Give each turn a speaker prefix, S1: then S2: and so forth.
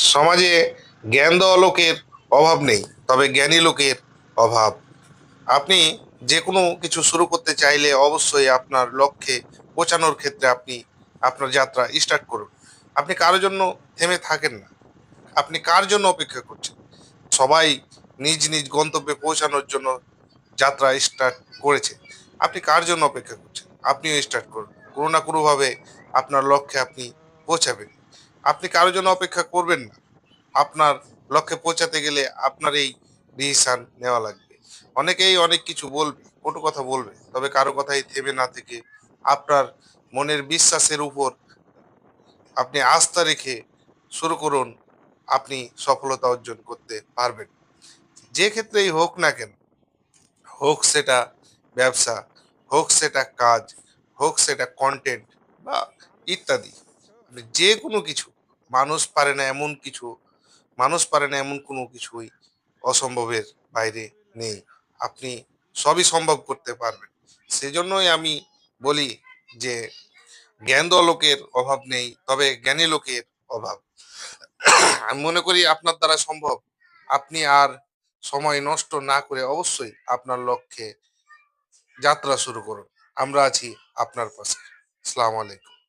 S1: সমাজে জ্ঞান দেওয়া লোকের অভাব নেই, তবে জ্ঞানী লোকের অভাব। আপনি যে কোনো কিছু শুরু করতে চাইলে অবশ্যই আপনার লক্ষ্যে পৌঁছানোর ক্ষেত্রে আপনি আপনার যাত্রা স্টার্ট করুন। আপনি কারও জন্য থেমে থাকেন না। আপনি কার জন্য অপেক্ষা করছেন? সবাই নিজ নিজ গন্তব্যে পৌঁছানোর জন্য যাত্রা স্টার্ট করেছে। আপনি কার জন্য অপেক্ষা করছেন? আপনিও স্টার্ট করুন। কোনো না কোনোভাবে আপনার লক্ষ্যে আপনি পৌঁছাবেন। আপনি কারোর জন্য অপেক্ষা করবেন না। আপনার লক্ষ্যে পৌঁছাতে গেলে আপনার এই ডিসিশন নেওয়া লাগবে। অনেকেই অনেক কিছু বলবে, কটু কথা বলবে, তবে কারও কথাই থেমে না থেকে আপনার মনের বিশ্বাসের উপর আপনি আস্থা রেখে শুরু করুন, আপনি সফলতা অর্জন করতে পারবেন। যে ক্ষেত্রেই হোক না কেন, হোক সেটা ব্যবসা, হোক সেটা কাজ, হোক সেটা কন্টেন্ট বা ইত্যাদি যে কোনো কিছু মানুষ পারে না এমন কিছু, মানুষ পারে না এমন কোনো কিছুই অসম্ভবের বাইরে নেই। আপনি সবই সম্ভব করতে পারবেন। সেজন্যই আমি বলি যে, জ্ঞান লোকের অভাব নেই, তবে জ্ঞানী লোকের অভাব। আমি মনে করি আপনার দ্বারা সম্ভব। আপনি আর সময় নষ্ট না করে অবশ্যই আপনার লক্ষ্যে যাত্রা শুরু করুন। আমরা আছি আপনার পাশে। আসসালামু আলাইকুম।